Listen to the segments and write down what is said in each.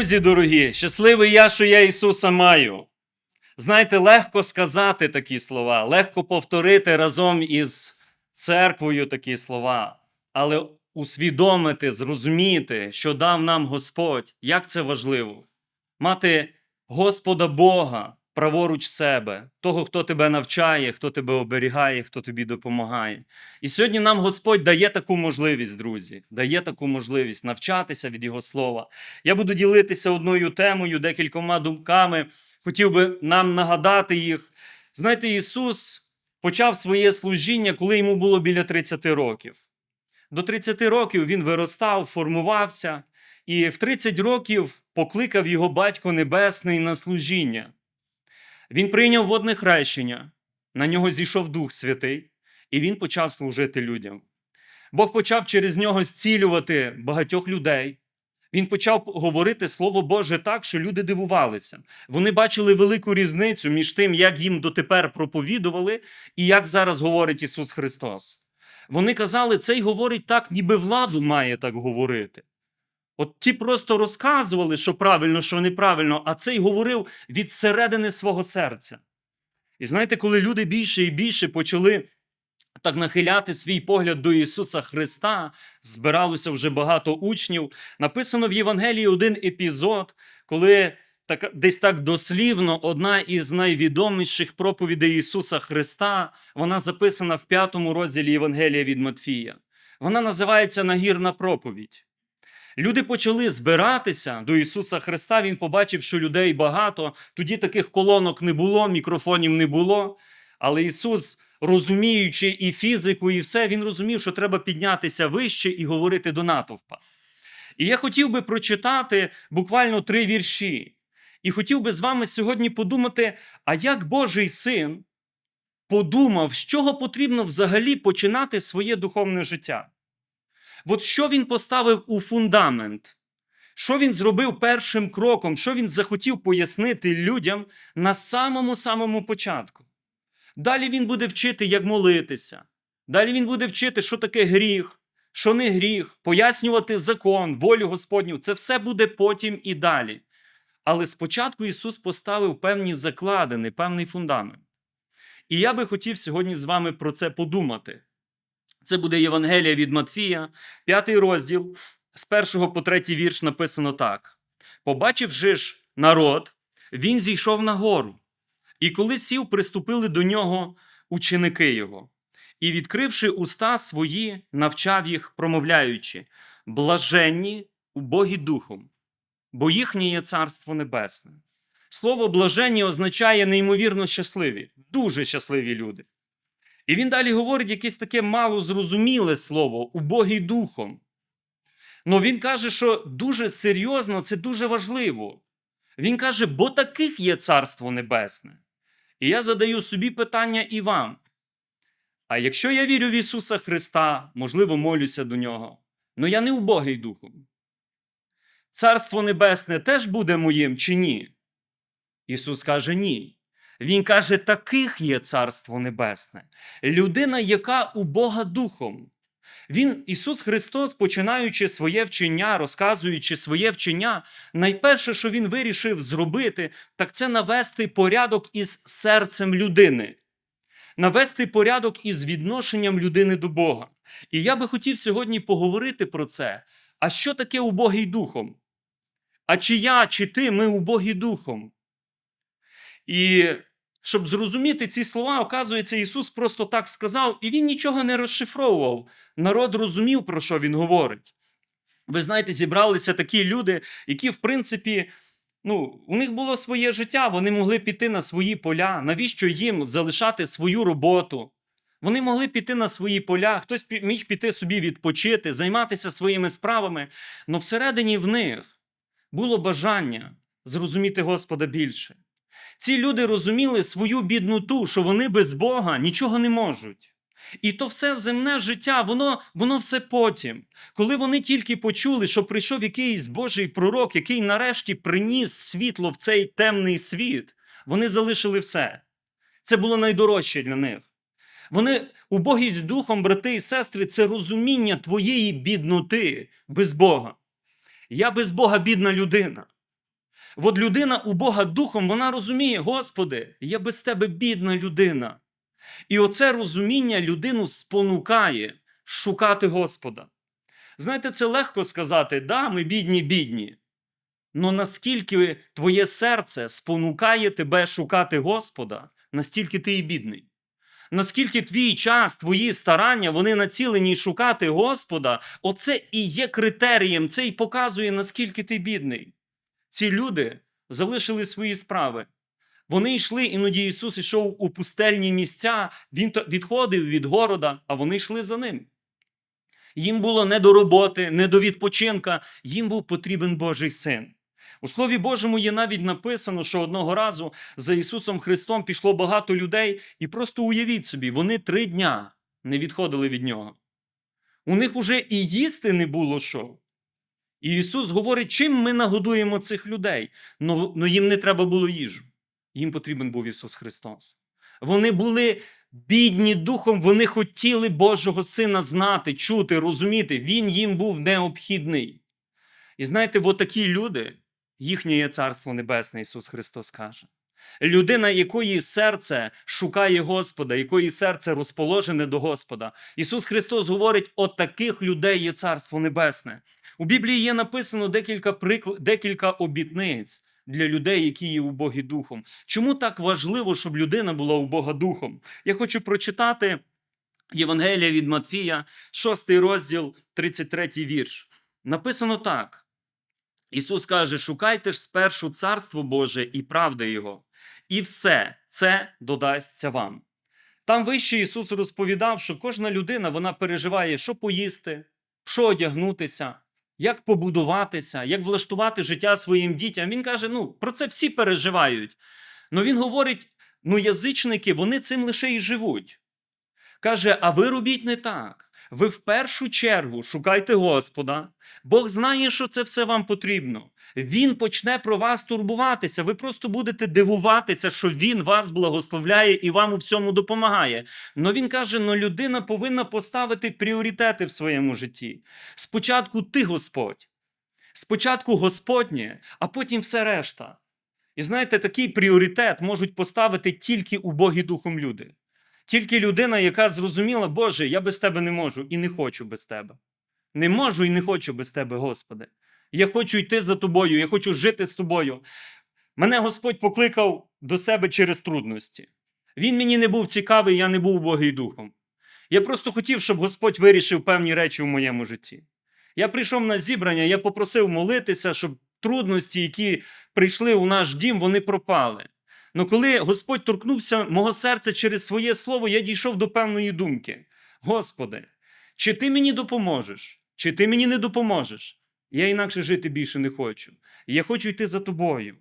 Друзі дорогі, щасливий я, що я Ісуса маю. Знаєте, легко сказати такі слова, легко повторити разом із церквою такі слова, але усвідомити, зрозуміти, що дав нам Господь, як це важливо. Мати Господа Бога праворуч себе, того, хто тебе навчає, хто тебе оберігає, хто тобі допомагає. І сьогодні нам Господь дає таку можливість, друзі, дає таку можливість навчатися від Його слова. Я буду ділитися одною темою, декількома думками. Хотів би нам нагадати їх. Знаєте, Ісус почав своє служіння, коли йому було біля 30 років. До 30 років він виростав, формувався, і в 30 років покликав його Батько Небесний на служіння. Він прийняв водне хрещення, на нього зійшов Дух Святий, і він почав служити людям. Бог почав через нього зцілювати багатьох людей. Він почав говорити Слово Боже так, що люди дивувалися. Вони бачили велику різницю між тим, як їм дотепер проповідували, і як зараз говорить Ісус Христос. Вони казали, цей говорить так, ніби владу має так говорити. От ті просто розказували, що правильно, що неправильно, а цей говорив від середини свого серця. І знаєте, коли люди більше і більше почали так нахиляти свій погляд до Ісуса Христа, збиралося вже багато учнів. Написано в Євангелії один епізод, коли так, десь так дослівно одна із найвідоміших проповідей Ісуса Христа, вона записана в п'ятому розділі Євангелія від Матфія. Вона називається Нагірна проповідь. Люди почали збиратися до Ісуса Христа. Він побачив, що людей багато. Тоді таких колонок не було, мікрофонів не було. Але Ісус, розуміючи і фізику, і все, Він розумів, що треба піднятися вище і говорити до натовпа. І я хотів би прочитати буквально три вірші. І хотів би з вами сьогодні подумати, а як Божий син подумав, з чого потрібно взагалі починати своє духовне життя. От що він поставив у фундамент, що він зробив першим кроком, що він захотів пояснити людям на самому-самому початку. Далі він буде вчити, як молитися. Далі він буде вчити, що таке гріх, що не гріх, пояснювати закон, волю Господню. Це все буде потім і далі. Але спочатку Ісус поставив певні закладини, певний фундамент. І я би хотів сьогодні з вами про це подумати. Це буде Євангелія від Матфія, п'ятий розділ, з першого по третій вірш написано так: Побачивши ж народ, він зійшов на гору, і коли сів, приступили до нього ученики його, і, відкривши уста свої, навчав їх, промовляючи: блаженні убогі духом, бо їхнє є царство небесне. Слово блаженні означає неймовірно щасливі, дуже щасливі люди. І він далі говорить якесь таке малозрозуміле слово, убогий духом. Ну він каже, що дуже серйозно, це дуже важливо. Він каже, бо таких є Царство Небесне. І я задаю собі питання і вам. А якщо я вірю в Ісуса Христа, можливо, молюся до Нього, але я не убогий духом. Царство Небесне теж буде моїм чи ні? Ісус каже ні. Він каже, таких є Царство Небесне, людина, яка у Бога духом. Він, Ісус Христос, починаючи своє вчення, розказуючи своє вчення, найперше, що Він вирішив зробити, так це навести порядок із серцем людини, навести порядок із відношенням людини до Бога. І я би хотів сьогодні поговорити про це. А що таке убогий духом? А чи я, чи ти, ми убогі духом? І щоб зрозуміти ці слова, оказується, Ісус просто так сказав, і Він нічого не розшифровував. Народ розумів, про що Він говорить. Ви знаєте, зібралися такі люди, які, в принципі, ну, у них було своє життя, вони могли піти на свої поля. Навіщо їм залишати свою роботу? Вони могли піти на свої поля, хтось міг піти собі відпочити, займатися своїми справами. але всередині в них було бажання зрозуміти Господа більше. Ці люди розуміли свою бідноту, що вони без Бога нічого не можуть. І то все земне життя, воно воно все потім. Коли вони тільки почули, що прийшов якийсь Божий пророк, який нарешті приніс світло в цей темний світ, вони залишили все. Це було найдорожче для них. Вони, убогість духом, брати і сестри, це розуміння твоєї бідноти без Бога. Я без Бога бідна людина. От людина у Бога духом, вона розуміє, Господи, я без тебе бідна людина. І оце розуміння людину спонукає шукати Господа. Знаєте, це легко сказати, да, ми бідні, бідні. Но наскільки твоє серце спонукає тебе шукати Господа, настільки ти і бідний. Наскільки твій час, твої старання, вони націлені шукати Господа, оце і є критерієм, це і показує, наскільки ти бідний. Ці люди залишили свої справи. Вони йшли, іноді Ісус йшов у пустельні місця, Він відходив від города, а вони йшли за ним. Їм було не до роботи, не до відпочинка, їм був потрібен Божий син. У Слові Божому є навіть написано, що одного разу за Ісусом Христом пішло багато людей, і просто уявіть собі, вони три дня не відходили від Нього. У них уже і їсти не було що. І Ісус говорить, чим ми нагодуємо цих людей. Ну, ну їм не треба було їжу. Їм потрібен був Ісус Христос. Вони були бідні духом, вони хотіли Божого Сина знати, чути, розуміти. Він їм був необхідний. І знаєте, от такі люди, їхнє є Царство Небесне, Ісус Христос каже. Людина, якої серце шукає Господа, якої серце розположене до Господа. Ісус Христос говорить, от таких людей є Царство Небесне. У Біблії є написано декілька, прикл... декілька обітниць для людей, які є у Богі Духом. Чому так важливо, щоб людина була у Бога Духом? Я хочу прочитати Євангелія від Матфія, 6 розділ, 33 вірш. Написано так. Ісус каже: шукайте ж спершу Царство Боже і правди Його, і все це додасться вам. Там вище Ісус розповідав, що кожна людина вона переживає, що поїсти, що одягнутися, як побудуватися, як влаштувати життя своїм дітям. Він каже: ну, про це всі переживають. Ну він говорить: ну, язичники, вони цим лише і живуть. Каже: а ви робіть не так. Ви в першу чергу шукайте Господа. Бог знає, що це все вам потрібно. Він почне про вас турбуватися. Ви просто будете дивуватися, що Він вас благословляє і вам у всьому допомагає. Но він каже: ну людина повинна поставити пріоритети в своєму житті. Спочатку ти Господь, спочатку Господнє, а потім все решта. І знаєте, такий пріоритет можуть поставити тільки у Богі Духом люди. Тільки людина, яка зрозуміла, Боже, я без тебе не можу і не хочу без тебе. Не можу і не хочу без тебе, Господи. Я хочу йти за тобою, я хочу жити з тобою. Мене Господь покликав до себе через трудності. Він мені не був цікавий, я не був Богий Духом. Я просто хотів, щоб Господь вирішив певні речі в моєму житті. Я прийшов на зібрання, я попросив молитися, щоб трудності, які прийшли у наш дім, вони пропали. Ну коли Господь торкнувся мого серця через своє слово, я дійшов до певної думки: Господи, чи ти мені допоможеш, чи ти мені не допоможеш? Я інакше жити більше не хочу. Я хочу йти за тобою.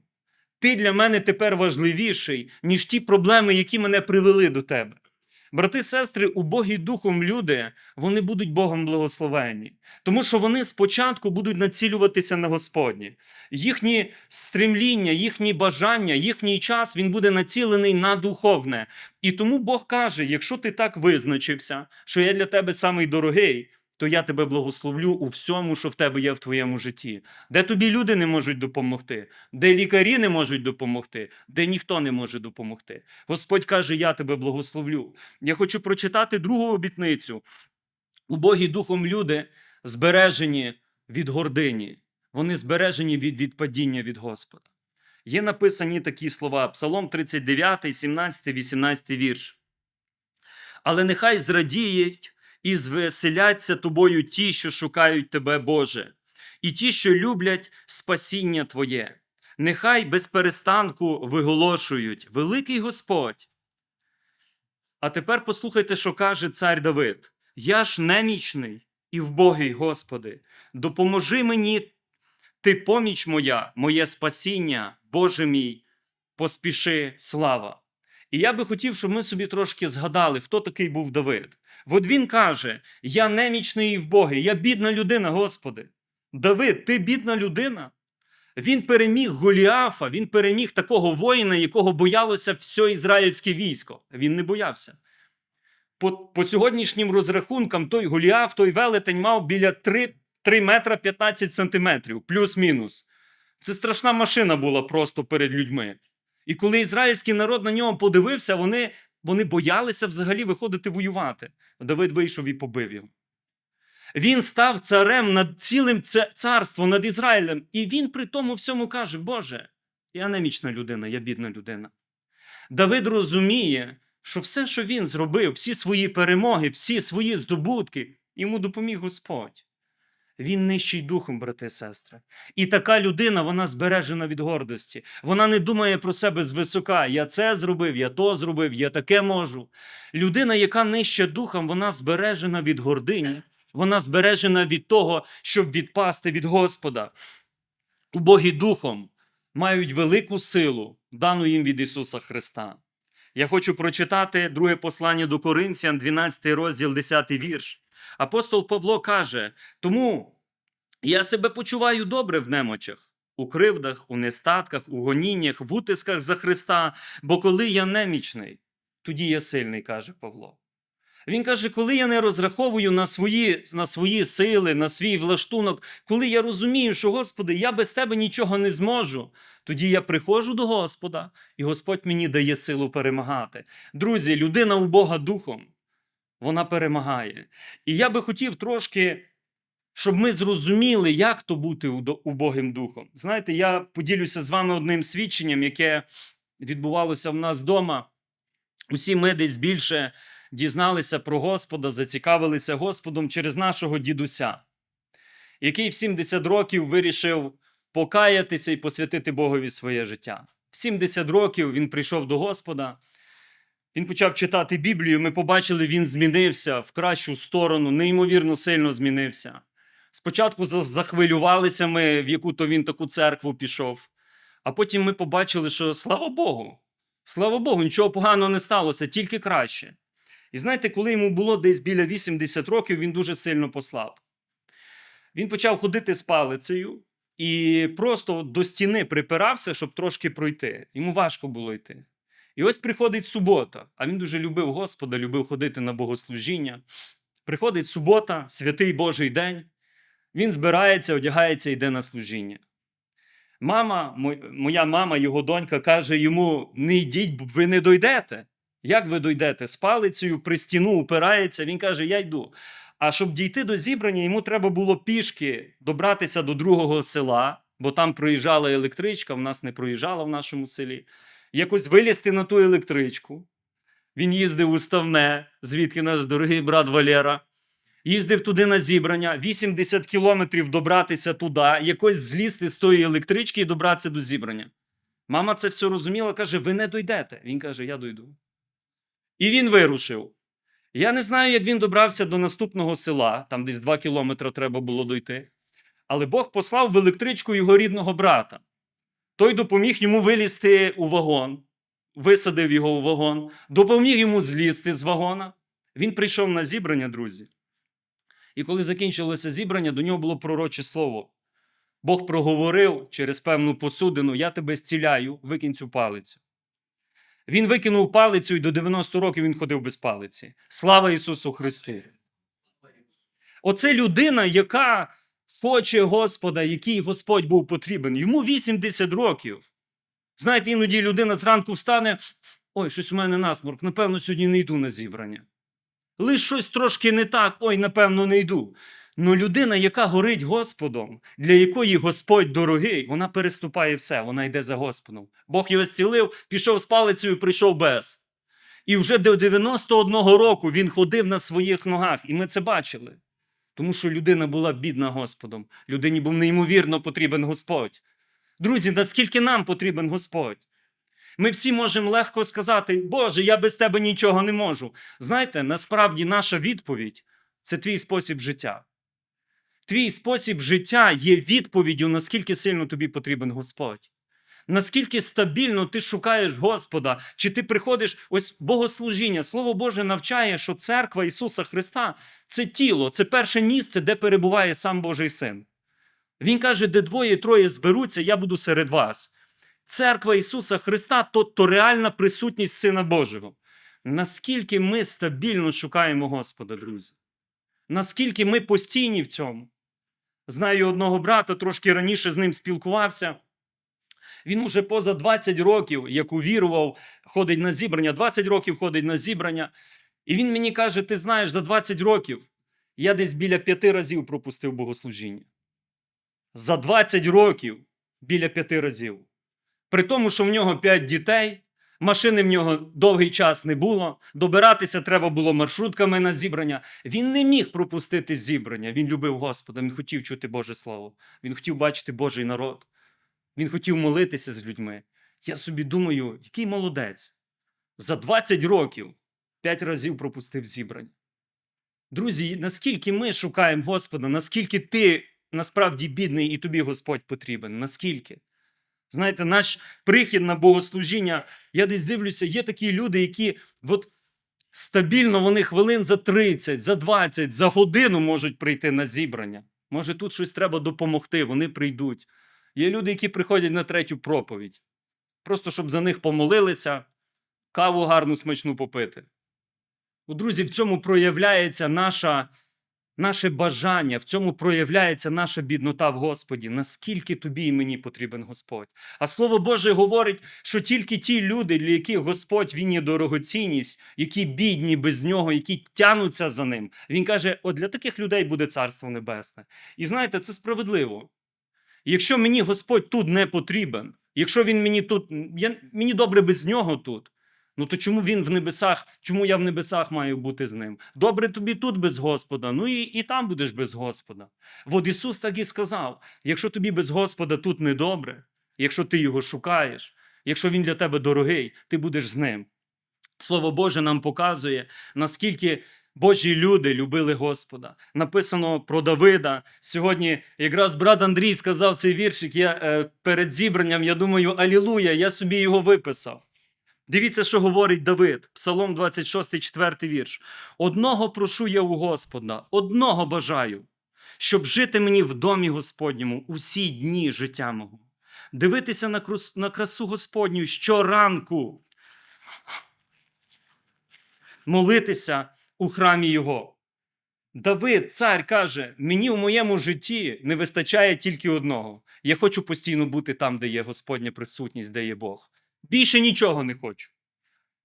Ти для мене тепер важливіший, ніж ті проблеми, які мене привели до тебе. Брати, сестри, убогі духом люди, вони будуть Богом благословені, тому що вони спочатку будуть націлюватися на Господні. Їхні стремління, їхні бажання, їхній час він буде націлений на духовне. І тому Бог каже: якщо ти так визначився, що я для тебе самий дорогий, то я тебе благословлю у всьому, що в тебе є в твоєму житті, де тобі люди не можуть допомогти, де лікарі не можуть допомогти, де ніхто не може допомогти. Господь каже: Я тебе благословлю. Я хочу прочитати другу обітницю. Убогі духом люди збережені від гордині, вони збережені від відпадіння від Господа. Є написані такі слова: Псалом 39, 17, 18 вірш. Але нехай зрадіють і звеселяться тобою ті, що шукають тебе, Боже, і ті, що люблять спасіння Твоє. Нехай без перестанку виголошують Великий Господь. А тепер послухайте, що каже цар Давид: Я ж немічний і вбогий, Господи, допоможи мені, ти поміч моя, моє спасіння, Боже мій, поспіши слава. І я би хотів, щоб ми собі трошки згадали, хто такий був Давид. От він каже: Я немічний і вбогий, я бідна людина, Господи. Давид, ти бідна людина. Він переміг Голіафа, він переміг такого воїна, якого боялося все ізраїльське військо. Він не боявся. По, по сьогоднішнім розрахункам, той Голіаф, той велетень мав біля 3, 3 метра 15 сантиметрів, плюс-мінус. Це страшна машина була просто перед людьми. І коли ізраїльський народ на нього подивився, вони, вони боялися взагалі виходити воювати. Давид вийшов і побив його. Він став царем над цілим царством, над Ізраїлем. І він при тому всьому каже: Боже, я немічна людина, я бідна людина. Давид розуміє, що все, що він зробив, всі свої перемоги, всі свої здобутки, йому допоміг Господь. Він нижчий духом, брати і сестри. І така людина, вона збережена від гордості. Вона не думає про себе звисока. Я це зробив, я то зробив, я таке можу. Людина, яка нижча духом, вона збережена від гордині, вона збережена від того, щоб відпасти від Господа. Убогі духом мають велику силу, дану їм від Ісуса Христа. Я хочу прочитати друге послання до Коринфян, 12 розділ, 10 вірш. Апостол Павло каже: Тому я себе почуваю добре в немочах, у кривдах, у нестатках, у гоніннях, в утисках за Христа, бо коли я немічний, тоді я сильний, каже Павло. Він каже, коли я не розраховую на свої, на свої сили, на свій влаштунок, коли я розумію, що, Господи, я без тебе нічого не зможу, тоді я приходжу до Господа, і Господь мені дає силу перемагати. Друзі, людина у Бога духом, вона перемагає. І я би хотів трошки, щоб ми зрозуміли, як то бути убогим духом. Знаєте, я поділюся з вами одним свідченням, яке відбувалося в нас вдома. Усі ми десь більше дізналися про Господа, зацікавилися Господом через нашого дідуся, який в 70 років вирішив покаятися і посвятити Богові своє життя. В 70 років він прийшов до Господа. Він почав читати Біблію. Ми побачили, він змінився в кращу сторону, неймовірно сильно змінився. Спочатку захвилювалися ми, в яку то він таку церкву пішов. А потім ми побачили, що слава Богу, слава Богу, нічого поганого не сталося, тільки краще. І знаєте, коли йому було десь біля 80 років, він дуже сильно послаб. Він почав ходити з палицею і просто до стіни припирався, щоб трошки пройти. Йому важко було йти. І ось приходить субота, а він дуже любив Господа, любив ходити на богослужіння. Приходить субота, святий Божий день. Він збирається, одягається, йде на служіння. Мама, моя мама, його донька, каже йому: не йдіть, ви не дойдете. Як ви дойдете? З палицею при стіну упирається. Він каже: Я йду. А щоб дійти до зібрання, йому треба було пішки добратися до другого села, бо там проїжджала електричка, в нас не проїжджала в нашому селі. Якось вилізти на ту електричку. Він їздив у Ставне, звідки наш дорогий брат Валера. Їздив туди на зібрання, 80 кілометрів добратися туди, якось злізти з тої електрички і добратися до зібрання. Мама це все розуміла, каже: ви не дойдете. Він каже, я дойду. І він вирушив. Я не знаю, як він добрався до наступного села, там десь 2 кілометри треба було дойти. Але Бог послав в електричку його рідного брата. Той допоміг йому вилізти у вагон, висадив його у вагон, допоміг йому злізти з вагона. Він прийшов на зібрання, друзі. І коли закінчилося зібрання, до нього було пророче слово. Бог проговорив через певну посудину: Я тебе зціляю, викинь цю палицю. Він викинув палицю, і до 90 років він ходив без палиці. Слава Ісусу Христу! Оце людина, яка хоче Господа, який Господь був потрібен. Йому 80 років. Знаєте, іноді людина зранку встане: ой, щось у мене насморк, напевно, сьогодні не йду на зібрання. Лиш щось трошки не так, ой, напевно, не йду. Ну, людина, яка горить Господом, для якої Господь дорогий, вона переступає все, вона йде за Господом. Бог його зцілив, пішов з палицею, прийшов без. І вже до 91 року він ходив на своїх ногах, і ми це бачили. Тому що людина була бідна Господом. Людині був неймовірно потрібен Господь. Друзі, наскільки нам потрібен Господь? Ми всі можемо легко сказати, Боже, я без тебе нічого не можу. Знаєте, насправді наша відповідь це твій спосіб життя. Твій спосіб життя є відповіддю, наскільки сильно тобі потрібен Господь. Наскільки стабільно ти шукаєш Господа, чи ти приходиш ось богослужіння. Слово Боже навчає, що церква Ісуса Христа це тіло, це перше місце, де перебуває сам Божий Син. Він каже, де двоє-троє зберуться, я буду серед вас. Церква Ісуса Христа то, то реальна присутність Сина Божого. Наскільки ми стабільно шукаємо Господа, друзі? Наскільки ми постійні в цьому? Знаю одного брата, трошки раніше з ним спілкувався. Він уже поза 20 років, як увірував, ходить на зібрання, 20 років ходить на зібрання. І він мені каже: ти знаєш, за 20 років я десь біля п'яти разів пропустив богослужіння. За 20 років біля п'яти разів. При тому, що в нього 5 дітей, машини в нього довгий час не було, добиратися треба було маршрутками на зібрання. Він не міг пропустити зібрання. Він любив Господа, він хотів чути Боже Слово, він хотів бачити Божий народ, він хотів молитися з людьми. Я собі думаю, який молодець. За 20 років 5 разів пропустив зібрання. Друзі, наскільки ми шукаємо Господа, наскільки ти насправді бідний і тобі Господь потрібен? Наскільки? Знаєте, наш прихід на богослужіння, я десь дивлюся, є такі люди, які от стабільно вони хвилин за 30, за 20, за годину можуть прийти на зібрання. Може, тут щось треба допомогти, вони прийдуть. Є люди, які приходять на третю проповідь, просто щоб за них помолилися, каву гарну смачну попити. У друзі, в цьому проявляється наша, наше бажання, в цьому проявляється наша біднота в Господі. Наскільки тобі і мені потрібен Господь? А Слово Боже говорить, що тільки ті люди, для яких Господь він є дорогоцінність, які бідні без нього, які тянуться за ним. Він каже: от для таких людей буде царство небесне. І знаєте, це справедливо. Якщо мені Господь тут не потрібен, якщо він мені тут, я, мені добре без нього тут. Ну то чому він в небесах? Чому я в небесах маю бути з ним? Добре тобі тут без Господа, ну і, і там будеш без Господа. От Ісус так і сказав: якщо тобі без Господа тут недобре, якщо ти його шукаєш, якщо він для тебе дорогий, ти будеш з ним. Слово Боже нам показує, наскільки Божі люди любили Господа. Написано про Давида. Сьогодні якраз брат Андрій сказав цей віршик. Я е, перед зібранням, я думаю, Алілуя, я собі його виписав. Дивіться, що говорить Давид, Псалом 26, 4 вірш. Одного прошу я у Господа, одного бажаю, щоб жити мені в домі Господньому усі дні життя мого. Дивитися на, крус, на красу Господню щоранку, молитися у храмі Його. Давид, цар, каже: мені в моєму житті не вистачає тільки одного. Я хочу постійно бути там, де є Господня присутність, де є Бог. Більше нічого не хочу.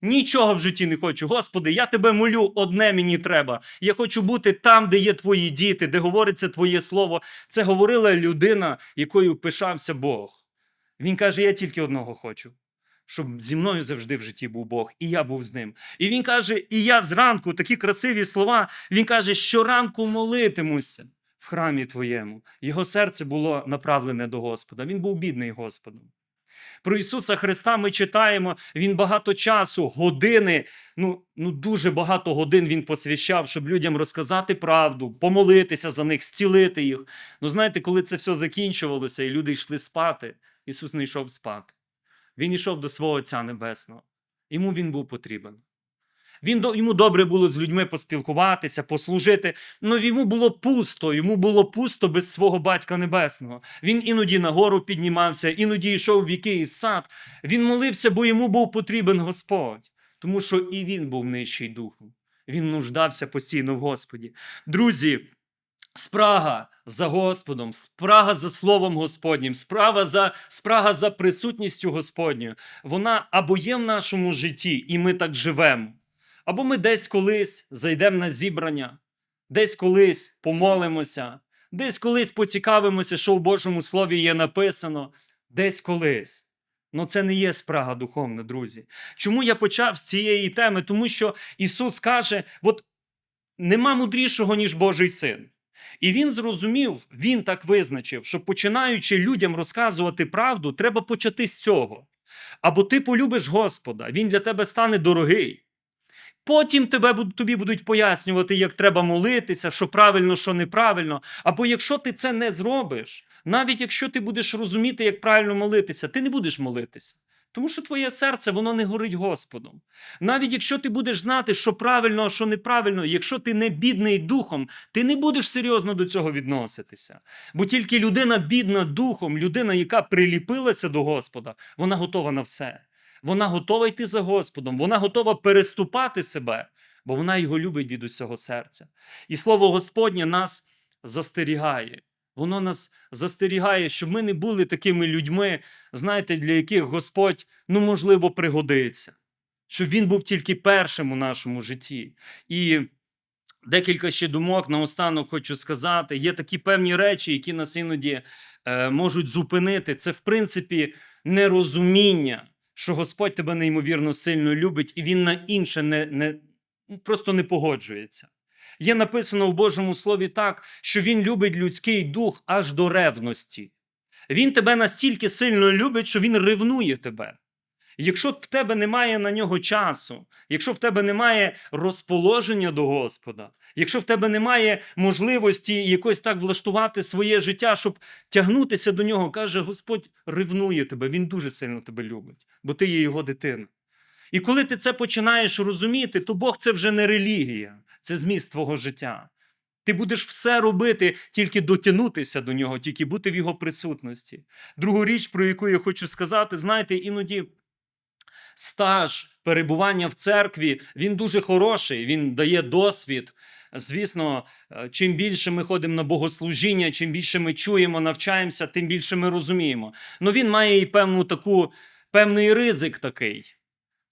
Нічого в житті не хочу. Господи, я тебе молю, одне мені треба. Я хочу бути там, де є твої діти, де говориться Твоє слово. Це говорила людина, якою пишався Бог. Він каже: Я тільки одного хочу, щоб зі мною завжди в житті був Бог, і я був з ним. І він каже: І я зранку, такі красиві слова. Він каже, щоранку молитимуся в храмі твоєму. Його серце було направлене до Господа. Він був бідний Господом. Про Ісуса Христа ми читаємо, Він багато часу, години, ну, ну дуже багато годин Він посвящав, щоб людям розказати правду, помолитися за них, зцілити їх. Ну, знаєте, коли це все закінчувалося, і люди йшли спати, Ісус не йшов спати. Він йшов до свого Отця Небесного. Йому він був потрібен. Він, йому добре було з людьми поспілкуватися, послужити, але йому було пусто, йому було пусто без свого Батька Небесного. Він іноді на гору піднімався, іноді йшов в якийсь сад. Він молився, бо йому був потрібен Господь, тому що і він був нижчий духом. Він нуждався постійно в Господі. Друзі, спрага за Господом, спрага за Словом Господнім, справа за, спрага за присутністю Господньою, вона або є в нашому житті, і ми так живемо. Або ми десь колись зайдемо на зібрання, десь колись помолимося, десь колись поцікавимося, що в Божому Слові є написано, десь колись. Ну це не є спрага духовна, друзі. Чому я почав з цієї теми? Тому що Ісус каже: от нема мудрішого, ніж Божий син. І він зрозумів, він так визначив, що починаючи людям розказувати правду, треба почати з цього. Або ти полюбиш Господа, він для тебе стане дорогий. Потім тебе, тобі будуть пояснювати, як треба молитися, що правильно, що неправильно. Або якщо ти це не зробиш, навіть якщо ти будеш розуміти, як правильно молитися, ти не будеш молитися. Тому що твоє серце воно не горить Господом. Навіть якщо ти будеш знати, що правильно, а що неправильно, якщо ти не бідний духом, ти не будеш серйозно до цього відноситися. Бо тільки людина бідна духом, людина, яка приліпилася до Господа, вона готова на все. Вона готова йти за Господом, вона готова переступати себе, бо вона його любить від усього серця. І слово Господнє нас застерігає. Воно нас застерігає, щоб ми не були такими людьми, знаєте, для яких Господь, ну, можливо, пригодиться. Щоб Він був тільки першим у нашому житті. І декілька ще думок наостанок хочу сказати. Є такі певні речі, які нас іноді е, можуть зупинити. Це, в принципі, нерозуміння, що Господь тебе неймовірно сильно любить, і Він на інше не, не, просто не погоджується. Є написано в Божому Слові так, що Він любить людський дух аж до ревності. Він тебе настільки сильно любить, що він ревнує тебе. Якщо в тебе немає на нього часу, якщо в тебе немає розположення до Господа, якщо в тебе немає можливості якось так влаштувати своє життя, щоб тягнутися до нього, каже Господь ревнує тебе, він дуже сильно тебе любить, бо ти є його дитина. І коли ти це починаєш розуміти, то Бог це вже не релігія, це зміст твого життя. Ти будеш все робити, тільки дотягнутися до нього, тільки бути в його присутності. Другу річ, про яку я хочу сказати, знаєте, іноді стаж перебування в церкві, він дуже хороший, він дає досвід. Звісно, е, чим більше ми ходимо на богослужіння, чим більше ми чуємо, навчаємося, тим більше ми розуміємо. Ну він має і певну таку, певний ризик такий,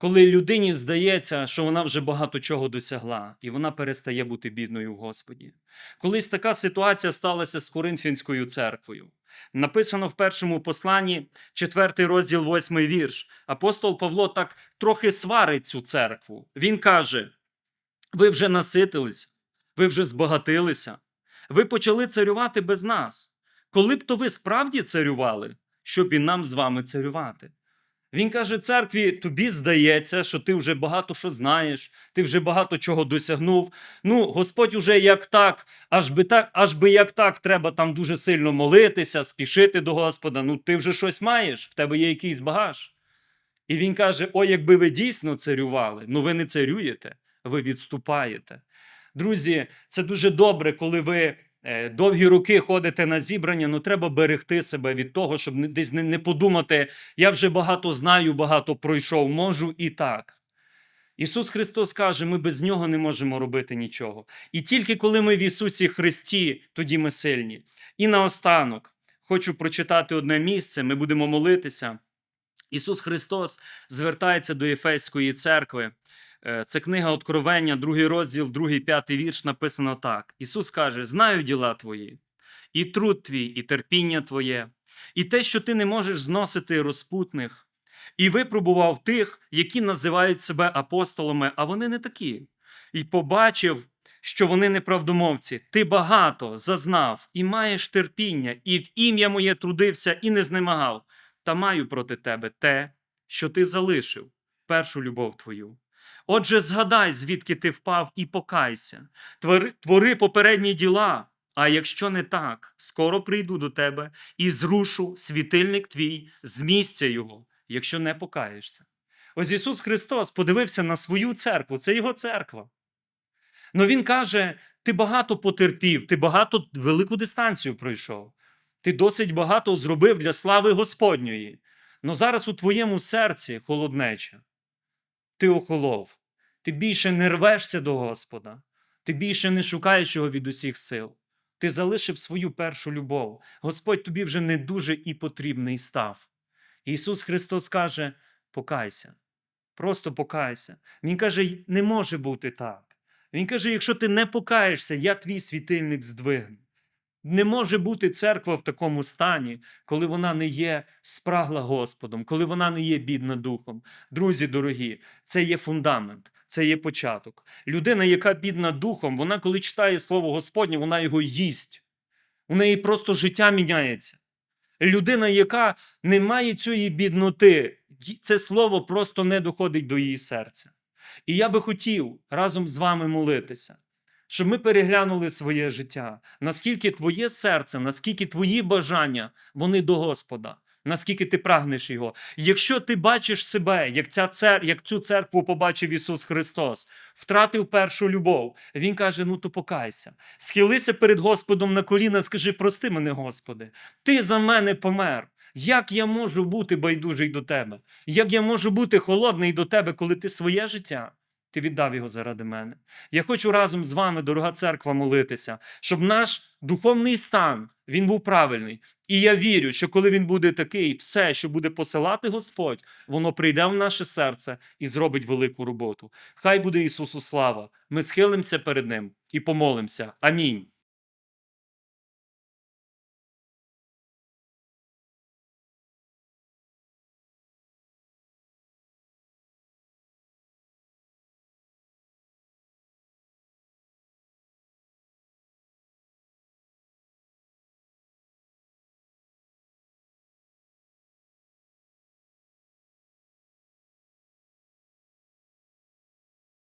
коли людині здається, що вона вже багато чого досягла, і вона перестає бути бідною в Господі. Колись така ситуація сталася з Коринфянською церквою. Написано в першому посланні, 4 розділ, 8 вірш. Апостол Павло так трохи сварить цю церкву. Він каже: ви вже наситились, ви вже збагатилися, ви почали царювати без нас. Коли б то ви справді царювали, щоб і нам з вами царювати. Він каже церкві: тобі здається, що ти вже багато що знаєш, ти вже багато чого досягнув. Ну, Господь уже як так, аж би так, аж би як так, треба там дуже сильно молитися, спішити до Господа. Ну, ти вже щось маєш, в тебе є якийсь багаж. І він каже: О, якби ви дійсно царювали, ну ви не царюєте, ви відступаєте. Друзі, це дуже добре, коли ви довгі роки ходите на зібрання, ну треба берегти себе від того, щоб десь не, не подумати, я вже багато знаю, багато пройшов, можу і так. Ісус Христос каже, ми без нього не можемо робити нічого. І тільки коли ми в Ісусі Христі, тоді ми сильні. І наостанок хочу прочитати одне місце, ми будемо молитися. Ісус Христос звертається до Єфеської церкви. Е, Це книга Откровення, другий розділ, другий, п'ятий вірш написано так. Ісус каже: Знаю діла твої, і труд твій, і терпіння твоє, і те, що ти не можеш зносити розпутних, і випробував тих, які називають себе апостолами, а вони не такі. І побачив, що вони неправдомовці. Ти багато зазнав і маєш терпіння, і в ім'я моє трудився і не знемагав. Та маю проти тебе те, що ти залишив першу любов твою. Отже, згадай, звідки ти впав, і покайся, твори, попередні діла. А якщо не так, скоро прийду до тебе і зрушу світильник твій з місця його, якщо не покаєшся. Ось Ісус Христос подивився на свою церкву, це Його церква. Но Він каже: ти багато потерпів, ти багато велику дистанцію пройшов, ти досить багато зробив для слави Господньої. Но зараз у твоєму серці холоднеча. Ти охолов, ти більше не рвешся до Господа, ти більше не шукаєш його від усіх сил. Ти залишив свою першу любов. Господь тобі вже не дуже і потрібний став. Ісус Христос каже: покайся, просто покайся. Він каже, не може бути так. Він каже: якщо ти не покаєшся, я твій світильник здвигну. Не може бути церква в такому стані, коли вона не є спрагла Господом, коли вона не є бідна духом. Друзі дорогі, це є фундамент, це є початок. Людина, яка бідна духом, вона, коли читає Слово Господнє, вона його їсть. У неї просто життя міняється. Людина, яка не має цієї бідноти, це слово просто не доходить до її серця. І я би хотів разом з вами молитися, щоб ми переглянули своє життя, наскільки твоє серце, наскільки твої бажання, вони до Господа, наскільки ти прагнеш його. Якщо ти бачиш себе, як, ця цер... як цю церкву побачив Ісус Христос, втратив першу любов, Він каже: ну то покайся. Схилися перед Господом на коліна, скажи, прости мене, Господи, ти за мене помер. Як я можу бути байдужий до тебе? Як я можу бути холодний до тебе, коли ти своє життя? Ти віддав його заради мене. Я хочу разом з вами, дорога церква, молитися, щоб наш духовний стан Він був правильний. І я вірю, що коли він буде такий, все, що буде посилати Господь, воно прийде в наше серце і зробить велику роботу. Хай буде Ісусу слава. Ми схилимося перед Ним і помолимося. Амінь.